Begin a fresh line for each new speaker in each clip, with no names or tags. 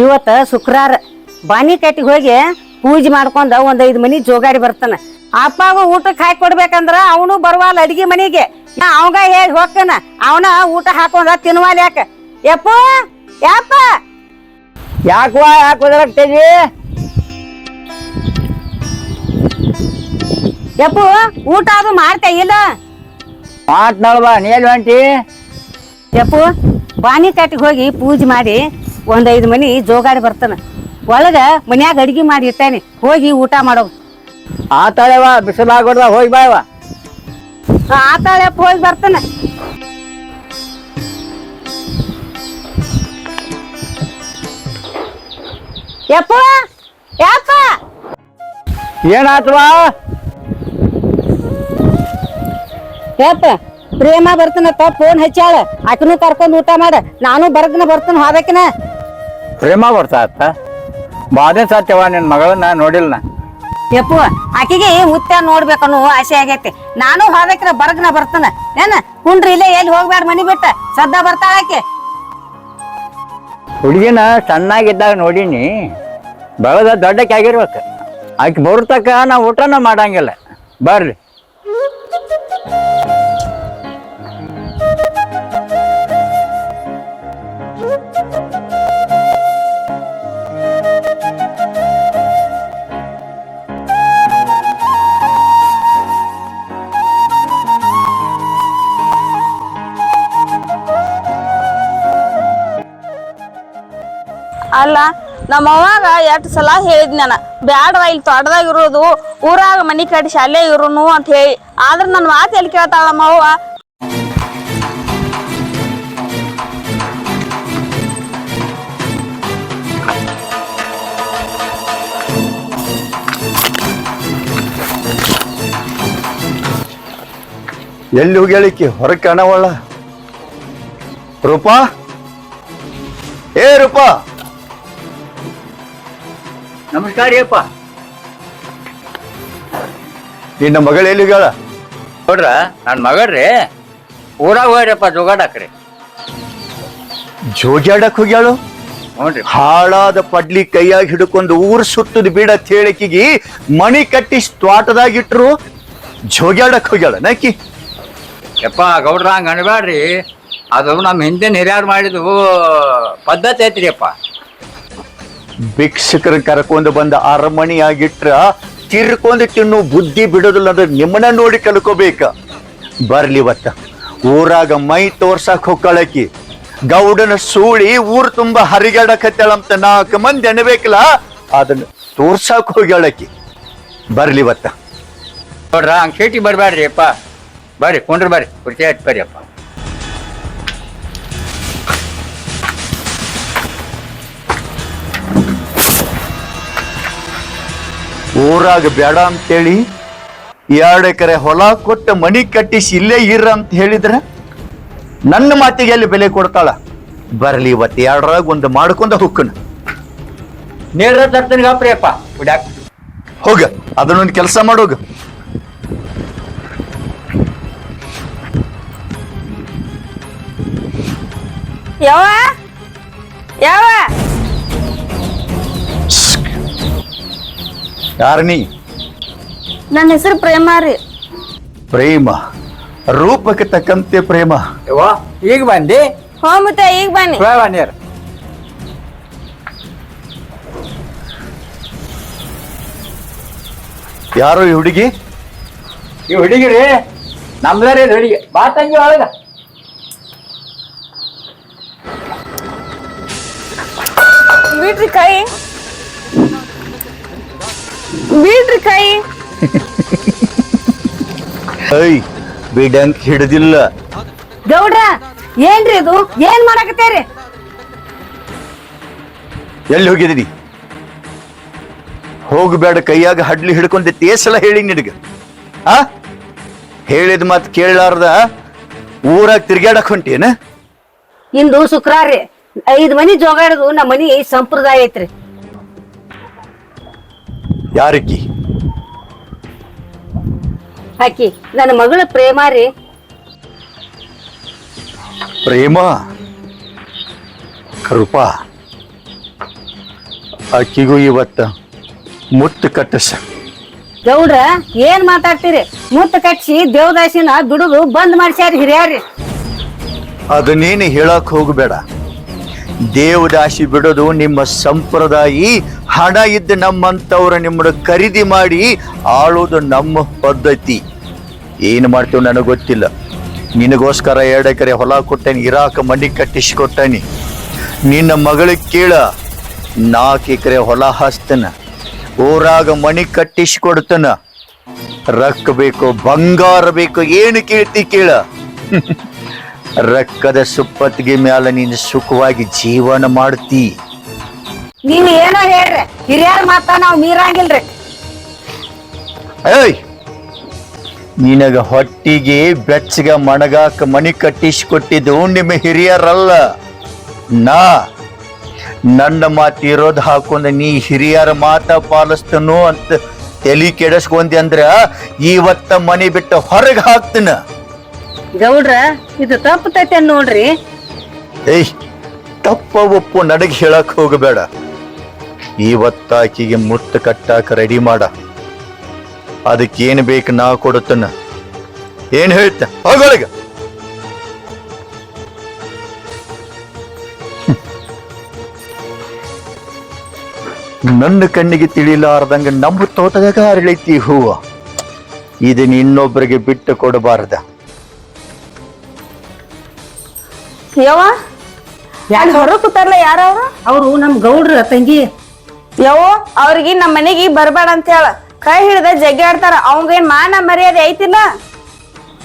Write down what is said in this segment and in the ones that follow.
ಇವತ್ತ ಶುಕ್ರವಾರ ಬಾನಿ ಕಟ್ಟಿಗೆ ಹೋಗಿ ಪೂಜೆ ಮಾಡ್ಕೊಂಡ ಒಂದ್ ಐದ್ ಮನಿ ಜೋಗಾಡಿ ಬರ್ತಾನ. ಅಪ್ಪಗ ಊಟಕ್ಕೆ ಹಾಕಿ ಕೊಡ್ಬೇಕಂದ್ರ ಅವನು ಬರುವಲ್ಲ ಅಡಿಗೆ ಮನೆಗೆ. ಅವಂಗ ಹೇಳಿ ಹೋಗ್ತಾನ. ಅವನ ಊಟ ಹಾಕೊಂಡ ತಿನ್ವಾಲ್ ಯಾಕ? ಯಪ್ಪ ಯಪ್ಪ
ಯಾಕವಾ ಯಾಕೆ ಒದರಾಗ್ತೇವಿ
ಯಪ್ಪು ಊಟ ಅದು ಮಾಡ್ತೇ ಇಲ್ಲ.
ಮಾಡ್ತಾಳ ಹೊಂಟಿ?
ಯಪ್ಪು ಬಾನಿ ಕಟ್ಟಿಗೆ ಹೋಗಿ ಪೂಜೆ ಮಾಡಿ ಒಂದ್ ಐದ್ ಮನಿ ಜೋಗಾಡಿ ಬರ್ತಾನ. ಒಳಗ ಮನ್ಯಾಗ ಅಡಿಗೆ ಮಾಡಿ ಇಟ್ಟಾನೆ ಹೋಗಿ ಊಟ ಮಾಡೋ
ಆತಾಳೆವಾ ಬಿಸಿಲಾಗೋಡ್ದ ಹೋಗಿ ಬಾಯವ
ಆತಾಳಪ್ಪ ಹೋಗಿ ಬರ್ತಾನ. ಯಪ್ಪ ಯಪ್ಪ!
ಏನಾತ್ವಾ
ಯಪ್ಪ ಪ್ರೇಮ ಬರ್ತನಪ್ಪ ಫೋನ್ ಹಚ್ಚಾಳ ಆಕಿನೂ ಕರ್ಕೊಂಡು ಊಟ ಮಾಡ. ನಾನು ಬರ್ದನ ಬರ್ತನ ಹೋದಕಿನ
ಪ್ರೇಮ ಬರ್ತಾ ಅತ್ತ ನಿನ್ನ ನಿನ್ ಮಗಳನ್ನ ನೋಡಿಲ್ಲ ನಾ
ಯಪ್ಪು ಆಕಿಗೆ ಮುತ್ತ ನೋಡ್ಬೇಕನ್ನೋ ಆಸೆ ಆಗೈತಿ. ನಾನು ಹೋದಕಿನ ಬರಗ್ನ ಬರ್ತಾನ. ಏನ ಕುಂಡ್ರಿ ಇಲ್ಲೇ ಎಲ್ಲಿ ಹೋಗ್ಬೇಡ ಮನಿ ಬಿಟ್ಟ? ಸದ್ದ ಬರ್ತಾಳ ಆಕೆ.
ಹುಡುಗಿನ ಸಣ್ಣಾಗಿದ್ದಾಗ ನೋಡೀನಿ ಬೆಳೆದ ದೊಡ್ಡಕ್ಕೆ ಆಗಿರ್ಬೇಕು ಆಕೆ ಬರ್ತಕ್ಕ ನಾ ಊಟನ ಮಾಡಂಗಿಲ್ಲ. ಬರ್ರಿ
ನಮ್ಮ ಅವ್ವಾಗ ಎಷ್ಟು ಸಲ ಹೇಳಿದ್ ನಾನು ಬ್ಯಾಡ ಇಲ್ಲಿ ತೋಟದಾಗ ಇರೋದು ಊರಾಗ ಮನಿ ಕಟ್ಟಿ ಶಾಲೆ ಇರೋನು ಅಂತ ಹೇಳಿ. ಆದ್ರೆ ನನ್ನ ಮಾತು ಎಲ್ಲಿ ಕೇಳ್ತಾಳ ನಮ್ಮ ಅವ್ವ?
ಎಲ್ಲಿ ಹೋಗ್ಯಾಳಿಕ್ಕಿ? ಹೊರಗೆ ಕಾಣವಲ್ಲ. ರೂಪಾ? ಏ ರೂಪಾ!
ನಮಸ್ಕಾರ ಅಪ್ಪ
ನಿನ್ನ ಮಗಳು ಎಲ್ಲಿ ಗಾಳ
ನೋಡ್ರ ನನ್ನ ಮಗಳ್ರಿ. ಊರಾಗ ಹೋಗ್ರಪ್ಪ ಜೋಗಾಡಕ್ರಿ.
ಜೋಗಾಡಕ್ ಹೋಗ್ಯಾಳು?
ನೋಡ್ರಿ
ಹಾಳಾದ ಪಡ್ಲಿ ಕೈಯಾಗಿ ಹಿಡ್ಕೊಂಡು ಊರ್ ಸುತ್ತದ ಬೀಡ ತೇಳಕಿಗಿ ಮಣಿ ಕಟ್ಟಿ ತ್ವಾಟದಾಗ ಇಟ್ರು ಜೋಗ್ಯಾಡಕ್ ಹೋಗ್ಯಾಳ ನಾಕಿ?
ಯಪ್ಪ ಗೌಡ್ರ ಹಂಗ ಅನ್ಬೇಡ್ರಿ ಅದು ನಮ್ಮ ಹಿಂದೆ ನಿರ್ಯಾರು ಮಾಡಿದ್ವು ಪದ್ಧತಿ ಐತ್ರಿ ಅಪ್ಪ.
ಭಿಕ್ಷಕರ ಕರ್ಕೊಂಡು ಬಂದ ಅರಮಣಿಯಾಗಿಟ್ರ ತಿರ್ಕೊಂಡು ತಿನ್ನು ಬುದ್ಧಿ ಬಿಡೋದಿಲ್ಲ ಅಂದ್ರೆ ನಿಮ್ಮನ್ನ ನೋಡಿ ಕಲ್ಕೋಬೇಕ. ಬರ್ಲಿ ಇವತ್ತ. ಊರಾಗ ಮೈ ತೋರ್ಸಕ್ ಹೊಕ್ಕಳಕಿ. ಗೌಡನ ಸೂಳಿ ಊರ್ ತುಂಬಾ ಅಂತ ನಾಲ್ಕು ಮಂದಿ ಎಣಬೇಕಲ್ಲ, ಅದನ್ನ ತೋರ್ಸಕ್ ಹೋಗ್ಯಾಳಕಿ. ಬರ್ಲಿ ಇವತ್ತ.
ನೋಡ್ರ ಚೀಟಿ ಬರಬೇಡ್ರಿ ಅಪ್ಪ ಬರ್ರಿ, ಕೊಂಡ್ರಿ ಬರ್ರಿ. ಕುರ್ಚಿ ಹಚ್ಚಿ ಬರ್ರಿ
ಊರಾಗ ಬೇಡ ಅಂತೇಳಿ ಎರಡು ಎಕರೆ ಹೊಲ ಕೊಟ್ಟು ಮಣಿ ಕಟ್ಟಿಸಿ ಇಲ್ಲೇ ಇರ ಅಂತ ಹೇಳಿದ್ರೆ ನನ್ನ ಮಾತಿಗೆ ಎಲ್ಲಿ ಬೆಲೆ ಕೊಡ್ತಾಳ? ಬರಲಿ ಇವತ್ತು ಎರಡರಾಗ ಒಂದು ಮಾಡ್ಕೊಂಡ ಹುಕ್ಕನ.
ನೇರ ತರ್ತೀನಿ
ಹೋಗ ಅದನ್ನೊಂದು ಕೆಲಸ ಮಾಡೋಗ
ಯಾವ? ಯಾವ?
ಯಾರನಿ?
ನನ್ನ ಹೆಸರು ಪ್ರೇಮ ರೀ.
ಪ್ರೇಮ. ರೂಪಕ್ಕೆ ತಕ್ಕಂತೆ ಪ್ರೇಮ.
ಯವ್ವ ಈಗ ಬಂದಿ?
ಹೋ ಮುತ್ತ ಈಗ ಬನ್ನಿ.
ಯಾರು
ಯಾರೋ ಈ ಹುಡುಗಿ?
ಈ ಹುಡುಗಿ ರೀ. ನಮ್ದಾರ ಹುಡುಗಿ. ಬಾ ತಂಗಿ ಒಳಗ.
ಬಿಡ್ರಿ ಕೈ. ಬಿಡ್ರಿ ಕೈ.
ಐ ಬಿಡಂಕ್ ಹಿಡ್ದಿಲ್ಲ.
ಗೌಡ್ರ ಏನ್ರಿ ಇದು? ಏನ್ ಮಾಡಾಕತ್ತೇರಿ?
ಎಲ್ಲಿ ಹೋಗಿದ್ದೀನಿ? ಹೋಗಬೇಡ ಕೈಯಾಗ ಹಡ್ಲಿ ಹಿಡ್ಕೊಂಡೆ ತೇಸಲ ಹೇಳಿ ನಿನಗ. ಆ? ಹೇಳಿದ ಮಾತು ಕೇಳಲಾರ್ದ ಊರಾಗ ತಿರ್ಗ್ಯಾಡಕ್ ಹೊಂಟೇನ?
ಇಂದು ಶುಕ್ರಾರ್ರಿ ಐದ್ ಮನಿ ಜೋಗಾಡೋದು ನಮ್ಮ ಮನಿ ಸಂಪ್ರದಾಯ ಐತ್ರಿ.
ಯಾರಕ್ಕಿ?
ಆಕಿ ನನ್ನ ಮಗಳ ಪ್ರೇಮ ರೀ.
ಪ್ರೇಮ? ಕೃಪಾ. ಆಕಿಗೂ ಇವತ್ತ ಮುತ್ತು ಕಟ್ಟಸ.
ಗೌಡ್ರ ಏನ್ ಮಾತಾಡ್ತೀರಿ? ಮುತ್ತು ಕಟ್ಸಿ ದೇವದಾಸಿನ ಬಿಡುದು ಬಂದ್ ಮಾಡ್ಸ್ಯಾರ ಹಿರಿಯಾರಿ.
ಅದನ್ನೇನು ಹೇಳಕ್ ಹೋಗಬೇಡ. ದೇವದಾಸಿ ಬಿಡೋದು ನಿಮ್ಮ ಸಂಪ್ರದಾಯ ಹಣ ಇದ್ದ ನಮ್ಮಂಥವ್ರ ನಿಮ್ಮನ್ನು ಖರೀದಿ ಮಾಡಿ ಆಳೋದು ನಮ್ಮ ಪದ್ಧತಿ. ಏನು ಮಾಡ್ತೀವಿ ನನಗೆ ಗೊತ್ತಿಲ್ಲ. ನಿನಗೋಸ್ಕರ ಎರಡು ಎಕರೆ ಹೊಲ ಕೊಟ್ಟೇನಿ, ಇರಾಕ ಮನಿ ಕಟ್ಟಿಸಿಕೊಟ್ಟೇನಿ. ನಿನ್ನ ಮಗಳಿಗೆ ಕೇಳ, ನಾಲ್ಕು ಎಕರೆ ಹೊಲ ಹಸ್ತನ ಊರಾಗ ಮಣಿ ಕಟ್ಟಿಸಿಕೊಡ್ತನ. ರೊಕ್ಕ ಬೇಕು, ಬಂಗಾರ ಬೇಕು, ಏನು ಕೇಳ್ತಿ ಕೇಳ. ರೊಕ್ಕದ ಸುಪ್ಪತ್ತಿಗೆ ಮ್ಯಾಲ ನೀನು ಸುಖವಾಗಿ ಜೀವನ ಮಾಡ್ತಿ.
ನೀವ್ ಏನೋ ಹೇಳ್ರಿ ಹಿರಿಯರ್ ಮಾತ ನಾವು ಮೀರಂಗಿಲ್ರಿ.
ಏಯ್! ನಿನಗ ಹೊಟ್ಟಿಗೆ ಬೆಚ್ಚಗ ಮಣಗಾಕ ಮಣಿ ಕಟ್ಟಿಸಿಕೊಟ್ಟಿದ್ದು ನಿಮ್ಮ ಹಿರಿಯರಲ್ಲ. ನಾ ನನ್ನ ಮಾತು ಇರೋದು ಹಾಕೊಂಡ ನೀ ಹಿರಿಯರ ಮಾತ ಪಾಲಿಸ್ತನು ಅಂತ ತಲೆ ಕೆಡಿಸ್ಕೊಂಡಿ ಅಂದ್ರ ಇವತ್ತ ಮನಿ ಬಿಟ್ಟು ಹೊರಗೆ ಹಾಕ್ತನ.
ಗೌಡ್ರ, ಇದು ತಪ್ಪತೈತೆ ನೋಡ್ರಿ.
ಏಯ್, ತಪ್ಪ ಒಪ್ಪು ನಡಗ್ ಹೇಳಕ್ ಹೋಗಬೇಡ. ಇವತ್ತಾಕಿಗೆ ಮುತ್ತು ಕಟ್ಟಾಕ ರೆಡಿ ಮಾಡ. ಅದಕ್ಕೆ ಏನ್ ಬೇಕು ನಾ ಕೊಡುತ್ತನ. ಏನ್ ಹೇಳ್ತ? ಹೋಗೊಳಗ ನನ್ನ ಕಣ್ಣಿಗೆ ತಿಳಿಲಾರ್ದಂಗ ನಮ್ಮ ತೋಟದಾಗ ಅರಳೈತಿ ಹೂವ. ಇದನ್ನ ಇನ್ನೊಬ್ಬರಿಗೆ ಬಿಟ್ಟು ಕೊಡಬಾರ್ದ.
ಯವ್ವ? ಯಾರು ಹೊರ ಕೂತಾರಲ್ಲ ಯಾರವ್ರ
ಅವರು? ನಮ್ ಗೌಡ್ರ ತಂಗಿ.
ಯವ್ವ ಅವ್ರಿಗೆ ನಮ್ಮ ಮನೆಗೆ ಬರ್ಬೇಡ ಅಂತ ಹೇಳ. ಕೈ ಹಿಡ್ದ ಜಗ್ಗಿ ಆಡ್ತಾರ. ಅವಂಗೇನ್ ಮಾನ ಮರ್ಯಾದೆ ಐತಿಲ್ಲ.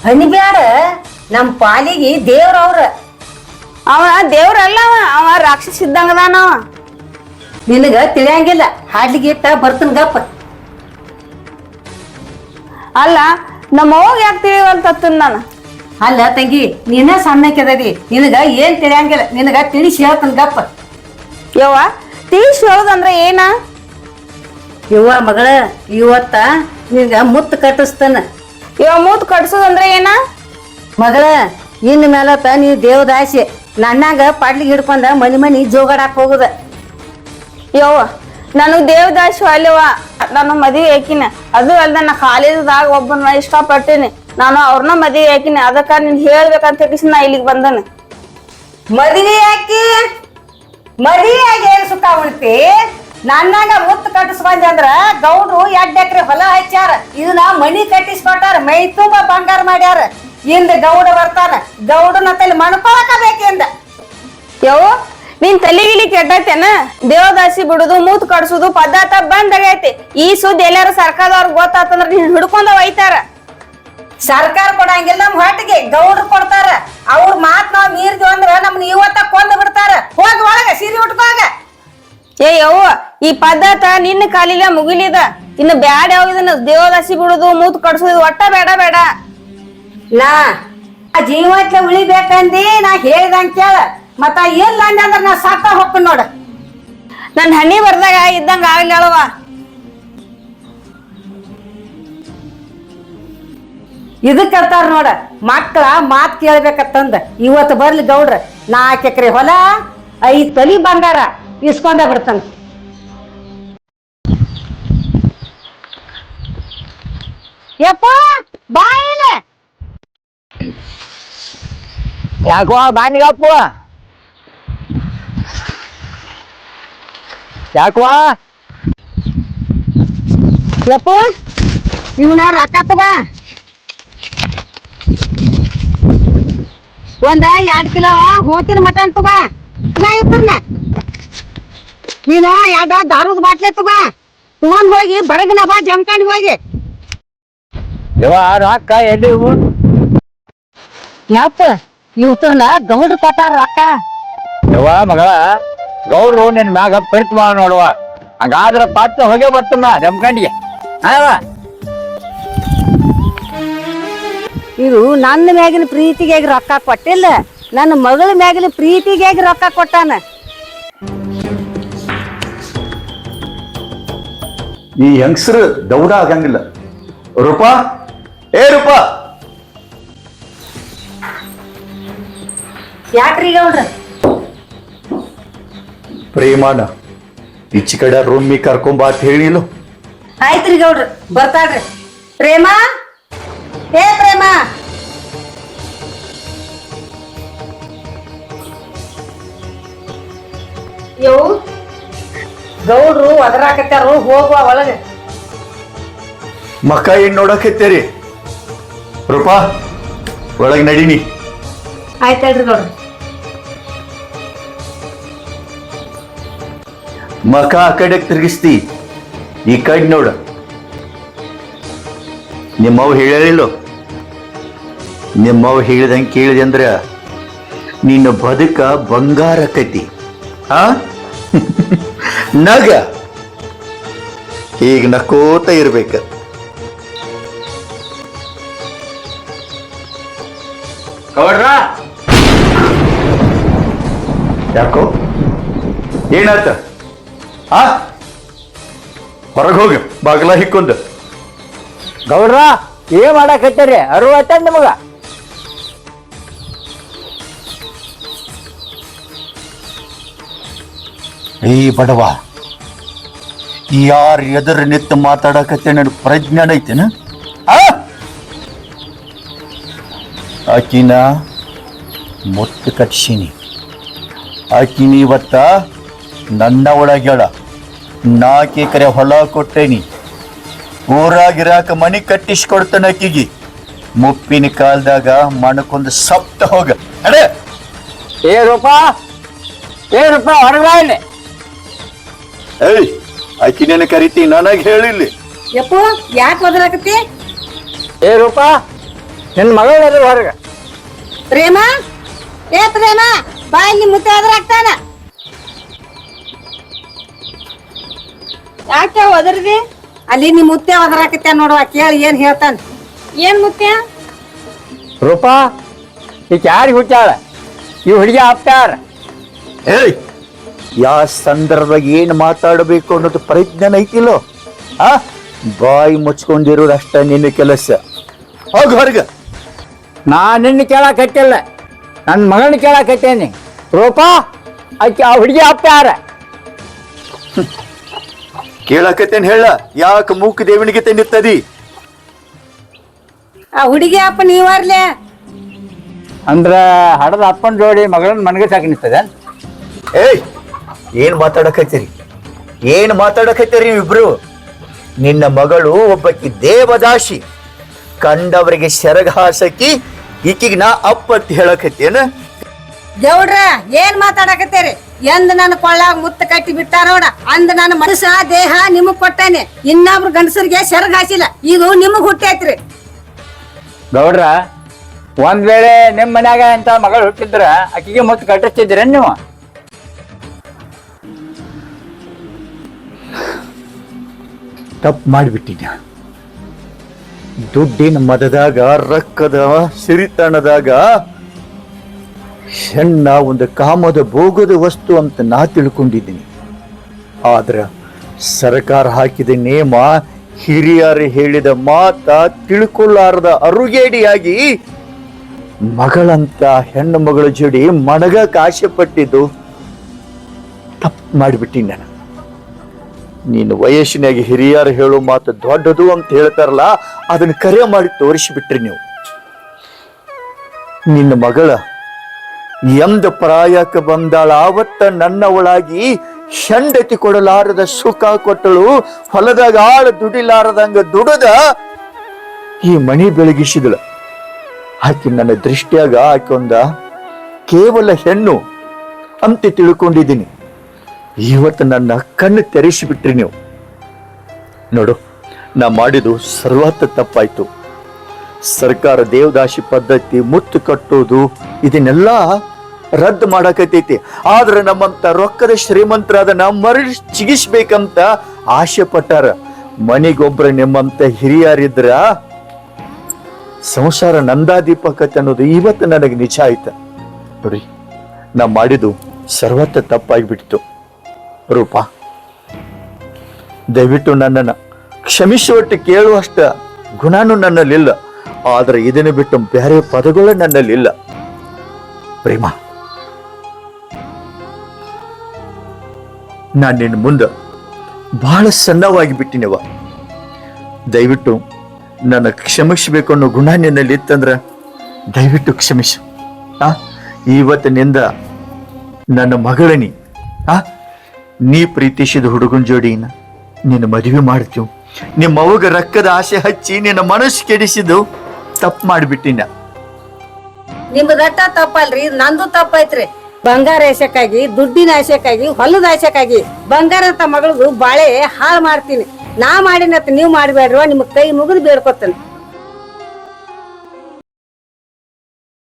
ಹನಿಬ್ಯಾಡ ನಮ್ ಪಾಲಿಗೆ ದೇವ್ರ ಅವ್ರ.
ಅವ ದೇವ್ರಲ್ಲ ಅವ. ಅವ ರಾಕ್ಷಸ ಅವ.
ನಿನಗ ತಿಳಿಯಂಗಿಲ್ಲ. ಹಾಡ್ಲಿಗೆ ಇಟ್ಟ ಬರ್ತನ್ ಗಪ್ಪ.
ಅಲ್ಲ ನಮ್ಮ ಯಾಕೆ ತಿಳಿಯುವಂತ ನಾನು?
ಅಲ್ಲ ತಂಗಿ ನೀನ ಸಣ್ಣಕ್ಕೆದದಿ ನಿನಗ ಏನ್ ತಿಳಿಯಂಗಿಲ್ಲ ನಿನಗ ತಿಳಿಸಿ ಹೇಳ್ತನ್ ಗಪ್ಪ.
ಯವ್ವ ತಿಳಿಸ್ ಹೇಳೋದಂದ್ರ ಏನ?
ಯವ್ವ ಮಗಳ ಇವತ್ತ ನಿನಗ ಮುತ್ತು ಕಟ್ಟಿಸ್ತಾನ.
ಇವ ಮೂತ್ ಕಟ್ಸೋದಂದ್ರ ಏನ?
ಮಗಳ ಇನ್ ಮೇಲತ್ತ ನೀ ದೇವದಾಸಿ ನನ್ನಾಗ ಪಾಡ್ಲಿಗೆ ಹಿಡ್ಕೊಂಡ ಮನಿ ಮನಿ ಜೋಗಾಡಕ್ ಹೋಗುದ.
ಯವ್ವ ನನಗ್ ದೇವದಾಸಿ ಅಲ್ಲವ ನಾನು ಮದುವೆ ಏಕಿನ. ಅದು ಅಲ್ದ ನಾ ಕಾಲೇಜದಾಗ ಒಬ್ಬನ ಇಷ್ಟಪಟ್ಟಿನಿ. ನಾನು ಅವ್ರನ್ನ ಮದುವೆ ಹಾಕಿನಿ. ಅದಕ್ಕ ನೀನ್ ಹೇಳ್ಬೇಕಂತ ಹೇಳಿ ನಾ ಇಲ್ಲಿಗೆ ಬಂದನೆ?
ಮದುವೆ ಹಾಕಿ ಮದುವೆ ಆಗಿ ಏನ್ ಸುಖ ಉಳ್ತಿ? ನನ್ನಾಗ ಮುತ್ತು ಕಟ್ಟಿಸ್ಕೊಂಡಿ ಅಂದ್ರ ಗೌಡ್ರು ಎರಡ್ ಎಕರೆ ಹೊಲ ಹಚ್ಚಾರ ಇದನ್ನ ಮನಿ ಕಟ್ಟಿಸ್ಕೊಟ್ಟಾರ. ಮೈ ತುಂಬ ಬಂಗಾರ ಮಾಡ್ಯಾರ. ಇಂದ ಗೌಡ ಬರ್ತಾನ. ಗೌಡನ ತಲೆ ಮಣ್ಕೊಳಕ ಬೇಕಿಂದ
ಯವ್ವ ನಿನ್ ತಲೆಗಿಲಿ ಕೆಟ್ಟೈತೇನ? ದೇವದಾಸಿ ಬಿಡುದು ಮೂತ್ ಕಡ್ಸುದು ಪದಾರ್ಥ ಬಂದ್ ಆಗೈತಿ ಈ ಸುದ್ದಿ ಎಲ್ಲಾರು ಸರ್ಕಾರದವ್ರಿಗೆ ಗೊತ್ತಾತಂದ್ರ ನೀನ್ ಹಿಡ್ಕೊಂಡ ಒಯ್ತಾರ
ಸರ್ಕಾರ ಕೊಡಂಗಿಲ್ಲ ನಮ್ ಹೊಟ್ಟಿಗೆ ಗೌಡ್ರು ಕೊಡ್ತಾರ. ಅವ್ರ ಮಾತ್ ನಾವ್ ಮೀರಿದ್ವಿ ಅಂದ್ರ ನಮ್ನ ಇವತ್ತ ಕೊಂದು ಬಿಡ್ತಾರ. ಹೋಗಿ ಒಳಗ ಸೀರೆ ಉಟ್ಕೋಗ
ಏ ಯವ್ವ ಈ ಪದ್ಧತ ನಿನ್ನ ಕಾಲಿಲ್ಲ ಮುಗಿಲಿದ. ಇನ್ನು ಬ್ಯಾಡ ಯಾವ್ದನ್ನ ದೇವದಾಸಿ ಬಿಡುದು ಮೂತ್ ಕಡ್ಸುದು ಒಟ್ಟ ಬೇಡ ಬೇಡ.
ನಾ ಆ ಜೀವತ್ಲೆ ಉಳಿಬೇಕಂದಿ ನಾ ಹೇಳ್ದಂಗ್ ಕೇಳ. ಮತ್ತ ಇಲ್ಲ ಅಂದ್ರ ನಾ ಸಾಕ ಹೋಗ್ತೀನಿ ನೋಡ.
ನನ್ ಹನಿ ಬರ್ದಾಗ ಇದ್ದಂಗ ಆಗ್ಲವ
ಇದಕ್ ಅಂತಾರ ನೋಡ ಮಕ್ಕಳ ಮಾತ್ ಕೇಳ್ಬೇಕತ್ತಂದ. ಇವತ್ತು ಬರ್ಲಿ ಗೌಡ್ರ ನಾಲ್ಕು ಎಕರೆ ಹೊಲ ಐದು ತಲಿ ಬಂಗಾರ ಇಸ್ಕೊಂಡ ಬಿಡ್ತಾನೆ. ಯಪ್ಪ
ಯಾಕೋ ಬಾನಿಗಪ್ಪ ಯಾಕೋ.
ಯಪ್ಪ ಇವನ ರೊಕ್ಕ ತಗ. ಒಂದ ಎರಡ್ ಕಿಲೋ ಹೋತಿನ ಮಟನ್ ತಗ. ನಾ ಇಬ್ಬರನ್ನ ನೀನ ಎರಡ ದಾರದ ಬಾಟ್ಲೆ ತಗೋ. ತಗೊಂಡ್ ಹೋಗಿ ಬಡಗನ ಬಾ ಜಮಖಾನಿ ಹೋಗಿ.
ಯವ್ವ ರೊಕ್ಕ ಎಲ್ಲಿ ಇವು?
ಯಪ್ಪ ಇವತ್ತಲ್ಲ ಗೌಡ್ರು ಕೊಟ್ಟಾರ ರೊಕ್ಕ.
ಯವ್ವ ಮಗಳ ಗೌಡ್ರು ನಿನ್ ಮ್ಯಾಗ ಪರಿತ್ ಮಾಡ ನೋಡುವ. ಹಂಗಾದ್ರ ಪಾತ್ರ ಹೋಗೇ ಬರ್ತಮ್ಮ ಜಮ್ಕಂಡಿಗೆ ಅವ
ಇದು ನನ್ನ ಮ್ಯಾಗಿನ ಪ್ರೀತಿಗಾಗಿ ರೊಕ್ಕ ಕೊಟ್ಟಿಲ್ಲ ನನ್ನ ಮಗಳ ಮ್ಯಾಗಿನ ಪ್ರೀತಿಗಾಗಿ ರೊಕ್ಕ ಕೊಟ್ಟಾನ.
ಈ ಹೆಂಗಸರು ದೌಡ ಆಗಂಗಿಲ್ಲ. ರೂಪಾ ಏ ರೂಪಾ.
ಯಾಕ್ರಿ ಗೌಡ್ರ
ಪ್ರೇಮಾನ ಈಚೆ ಕಡೆ ರೂಮಿ ಕರ್ಕೊಂಬ ಅಂತ ಹೇಳಿಲ್ಲ.
ಆಯ್ತ್ರಿ ಗೌಡ್ರ ಬರ್ತಾಳ್ರಿ. ಪ್ರೇಮ? ಏ ಪ್ರೇಮ! ಯೋ? ಗೌಡ್ರು ಒದರಾಕತ್ಯಾರು ಹೋಗುವ ಒಳಗೆ.
ಮಕ್ಕ ಏನ್ ನೋಡಕತ್ತೇರಿ? ರೂಪಾ ಒಳಗೆ ನಡೀನಿ.
ಆಯ್ತಲ್ರಿ ನೋಡ್ರಿ
ಮಕ ಆ ಕಡೆ ತಿರುಗಿಸ್ತಿ. ಈ ಕಡೆ ನೋಡ. ನಿಮ್ಮವ್ ಹೇಳಿಲ್ಲ ನಿಮ್ಮವ್ ಹೇಳಿದಂಗೆ ಕೇಳಿದೆ ಅಂದ್ರ ನಿನ್ನ ಬದುಕ ಬಂಗಾರ ಕತಿ ಹಾ ನಗ. ಈಗ ನಕೋತ ಇರ್ಬೇಕ.
ಗೌಡ್ರ
ಯಾಕೋ? ಏನಾತ ಆ? ಹೊರಗೆ ಹೋಗಿ ಬಾಗಲ ಹಿಕ್ಕೊಂದು
ಗೌಡ್ರ ಏನ್ ಮಾಡಾಕತ್ತೀರಿ? ಅರುವತ್ತ ನಿಮಗ?
ಏ ಬಡವ, ಯಾರು ಎದುರು ನಿತ್ತು ಮಾತಾಡಕತ್ತೆ ನನ್ನ ಪ್ರಜ್ಞಾನ ಐತೆನ? ಆಕಿನ ಮುತ್ತು ಕಟ್ಸಿನಿ. ಆಕಿನ ಇವತ್ತ ನನ್ನ ಒಳಗೇಳ ನಾಲ್ಕು ಎಕರೆ ಹೊಲ ಕೊಟ್ಟೇನಿ. ಊರಾಗಿರಾಕ ಮನಿ ಕಟ್ಟಿಸ್ಕೊಡ್ತಾನ ಆಕಿಗೆ. ಮುಪ್ಪಿನ ಕಾಲದಾಗ ಮಣಕೊಂದು ಸಪ್ತ ಹೋಗ. ಅಡೇ!
ಏ ರೂಪಾ, ಏ
ಏಯ್ ಆಕಿನೇನ ಕರಿತಿ ನನಗೆ ಹೇಳಿಲ್ಲ.
ಯಪ್ಪ ಯಾಕೆ ಒದರಾಕತ್ತಿ?
ಏ ರೂಪಾ ನಿನ್ನ ಮಗಳ ಹೊರಗ?
ಪ್ರೇಮ? ಏ ಪ್ರೇಮ ಬಾ ಇಲ್ಲಿ ಮುತ್ತೆ ಆಗ್ತಾನ
ಯಾಕೆ ಒದರ್ದಿ?
ಅಲ್ಲಿ ನಿಮ್ ಮುತ್ತೆ ಒದರಾಕತ್ಯಾನ ನೋಡುವ ಕೇಳಿ ಏನ್ ಹೇಳ್ತಾನ.
ಏನ್ ಮುತ್ತೆ
ರೂಪಾ ಈ ಯಾರಿಗೆ ಹುಟ್ಟಾಳ ಈ ಹುಡುಗಿ ಆಪ್ತಾರ
ಏಯ್ ಯಾ ಸಂದರ್ಭದಾಗ ಏನು ಮಾತಾಡಬೇಕು ಅನ್ನೋದು ಪ್ರಯತ್ನ ಐತಿಲ್ಲೋ? ಆ? ಬಾಯಿ ಮುಚ್ಕೊಂಡಿರೋದು ಅಷ್ಟೇ ನಿನ್ನ ಕೆಲಸ. ಹೋಗ ಹೊರಗೆ.
ನಾ ನಿನ್ನ ಕೇಳಕತ್ತಿಲ್ಲ. ನನ್ನ ಮಗನ ಕೇಳಕತ್ತೇನಿ. ರೂಪಾ ಆಕೆ ಆ ಹುಡುಗಿ ಅಪ್ಪ ಯಾರ?
ಕೇಳಕತ್ತೇನು ಹೇಳ? ಯಾಕೆ ಮೂಕ ದೇವನಿಗೆ ತಂದಿತ್ತದಿ?
ಆ ಹುಡುಗಿ ಅಪ್ಪ ನೀವಾರ್ಲೆ
ಅಂದ್ರ ಹಡದ ಅಪ್ಪನ ಜೋಡಿ ಮಗಳನ್ನ ಮನಗೆ ಸಾಕಿನಿಸ್ತದೆ
ಏಯ್ ಏನ್ ಮಾತಾಡಕತ್ತೀರಿ? ಏನ್ ಮಾತಾಡಕತ್ತೀರಿ ಇಬ್ರು ನಿನ್ನ ಮಗಳು ಒಬ್ಬಕಿ ದೇವದಾಶಿ ಕಂಡವರಿಗೆ ಸೆರಗ ಹಾಸಕಿ ಈಕಿಗೆ ನಾ ಅಪ್ಪತ್ತಿ ಅಂತ ಹೇಳಕತ್ತೇನ
ದೇವ್ರ ಏನ್ ಮಾತಾಡಕತ್ತೀರಿ? ಎಂದ್ ನನ್ನ ಕೊಳ್ಳಾಗ ಮುತ್ತ ಕಟ್ಟಿ ಬಿಟ್ಟ ನೋಡ ಅಂದ್ ನನ್ನ ಮನಸ್ಸ ದೇಹ ನಿಮಗ್ ಕೊಟ್ಟಾನೆ. ಇನ್ನೊಬ್ರು ಗಂಡಸರಿಗೆ ಸೆರಗ ಹಾಸಿಲ್ಲ ಇದು ನಿಮಗ್ ಹುಟ್ಟೈತ್ರಿ.
ಗೌಡ್ರ ಒಂದ್ ವೇಳೆ ನಿಮ್ ಮನ್ಯಾಗ ಅಂತ ಮಗಳು ಹುಟ್ಟಿದ್ರ ಅಕ್ಕಿಗೆ ಮುತ್ತು ಕಟ್ಟಿಸ್ತಿದ್ರೇನ್ ನೀವು?
ತಪ್ಪು ಮಾಡಿಬಿಟ್ಟಿದ್ದ. ದುಡ್ಡಿನ ಮದದಾಗ, ರಕ್ಕದ ಸಿರಿತನದಾಗ, ಹೆಣ್ಣ ಒಂದು ಕಾಮದ ಭೋಗದ ವಸ್ತು ಅಂತ ನಾ ತಿಳ್ಕೊಂಡಿದ್ದೀನಿ. ಆದ್ರ ಸರ್ಕಾರ ಹಾಕಿದ ನೇಮ, ಹಿರಿಯರು ಹೇಳಿದ ಮಾತ ತಿಳ್ಕೊಳ್ಳಾರದ ಅರುಗೇಡಿಯಾಗಿ ಮಗಳಂತ ಹೆಣ್ಣು ಮಗಳ ಜೋಡಿ ಮಣಗಕ್ಕೆ ಆಸೆ ಪಟ್ಟಿದ್ದು ತಪ್ಪು ಮಾಡಿಬಿಟ್ಟಿನಿ ನಾನು. ನೀನು ವಯಸ್ಸಿನಾಗ ಹಿರಿಯರು ಹೇಳೋ ಮಾತು ದೊಡ್ಡದು ಅಂತ ಹೇಳ್ತಾರಲ್ಲ, ಅದನ್ನ ಕರೆ ಮಾಡಿ ತೋರಿಸಿಬಿಟ್ರಿ ನೀವು. ನಿನ್ನ ಮಗಳ ಎಂದ ಪ್ರಾಯಕ್ಕೆ ಬಂದಾಳ, ಆವತ್ತ ನನ್ನ ಒಳಾಗಿ ಹೆಂಡತಿ ಕೊಡಲಾರದ ಸುಖ ಕೊಟ್ಟಳು, ಹೊಲದಾಗ ಆಳ ದುಡಿಲಾರದಂಗ ದುಡದ ಈ ಮಣಿ ಬೆಳಗಿಸಿದಳ. ಆಕೆ ನನ್ನ ದೃಷ್ಟಿಯಾಗ ಆಕೆ ಕೇವಲ ಹೆಣ್ಣು ಅಂತ ತಿಳ್ಕೊಂಡಿದ್ದೀನಿ. ಇವತ್ತು ನನ್ನ ಕಣ್ಣು ತೆರೆಸಿಬಿಟ್ರಿ ನೀವು. ನೋಡು, ನಾ ಮಾಡಿದ್ದು ಸರ್ವತ್ತ ತಪ್ಪಾಯಿತು. ಸರ್ಕಾರ ದೇವದಾಸಿ ಪದ್ಧತಿ ಮುತ್ತು ಕಟ್ಟೋದು, ಇದನ್ನೆಲ್ಲ ರದ್ದು ಮಾಡಕತ್ತೈತಿ. ಆದ್ರೆ ನಮ್ಮಂತ ರೊಕ್ಕದ ಶ್ರೀಮಂತರಾದ ನಮ್ಮ ಮರಳಿ ಚಿಗಿಸ್ಬೇಕಂತ ಆಸೆ ಪಟ್ಟಾರ. ಮನೆಗೊಬ್ಬರ ನಿಮ್ಮಂತ ಹಿರಿಯರಿದ್ರ ಸಂಸಾರ ನಂದಾದೀಪಕತೆ ಅನ್ನೋದು ಇವತ್ತು ನನಗೆ ನಿಜ ಆಯ್ತ. ನೋಡಿ, ನಾ ಮಾಡಿದ್ದು ಸರ್ವತ್ತ ತಪ್ಪಾಗಿಬಿಡ್ತು. ರೂಪ. ದಯವಿಟ್ಟು ನನ್ನನ್ನು ಕ್ಷಮಿಸುವಟ್ಟು ಕೇಳುವಷ್ಟ ಗುಣನೂ ನನ್ನಲ್ಲಿಲ್ಲ. ಆದರೆ ಇದನ್ನು ಬಿಟ್ಟು ಬೇರೆ ಪದಗಳು ನನ್ನಲ್ಲಿಲ್ಲ. ಪ್ರೇಮ, ನಾನು ನಿನ್ನ ಮುಂದೆ ಬಹಳ ಸಣ್ಣವಾಗಿ ಬಿಟ್ಟಿನವ. ದಯವಿಟ್ಟು ನನ್ನ ಕ್ಷಮಿಸಬೇಕು ಅನ್ನೋ ಗುಣ ನಿನ್ನಲ್ಲಿ ಇತ್ತಂದ್ರೆ ದಯವಿಟ್ಟು ಕ್ಷಮಿಸು. ಆ, ಇವತ್ತಿನಿಂದ ನನ್ನ ಮಗಳನಿ ಆ ನೀ ಪ್ರೀತಿಸಿದ ಹುಡುಗನ ಜೋಡಿನ ನಿನ್ನ ಮದುವೆ ಮಾಡ್ತೀವಿ. ನಿಮ್ಮ ಅವಗ ರಕ್ಕದ ಆಸೆ ಹಚ್ಚಿ ನಿನ್ನ ಮನಸ್ಸು ಕೆಡಿಸಿದ್ದು ತಪ್ಪು ಮಾಡಿಬಿಟ್ಟಿನ.
ನಿಮ್ದಟ್ಟ ತಪ್ಪಲ್ರಿ ಇದು ನಂದು ತಪ್ಪೈತ್ರಿ. ಬಂಗಾರ ಆಸೆಕ್ಕಾಗಿ ದುಡ್ಡಿನ ಆಸೆಕ್ಕಾಗಿ ಹೊಲದ ಆಸೆಕ್ಕಾಗಿ ಬಂಗಾರ ಅಂತ ಮಗಳದು ಬಾಳೆ ಹಾಳು ಮಾಡ್ತೀನಿ. ನಾ ಮಾಡಿನತ್ ನೀವು ಮಾಡಬೇಡ್ರೋ ನಿಮ್ ಕೈ ಮುಗಿದು ಬೇಡ್ಕೊತೇನೆ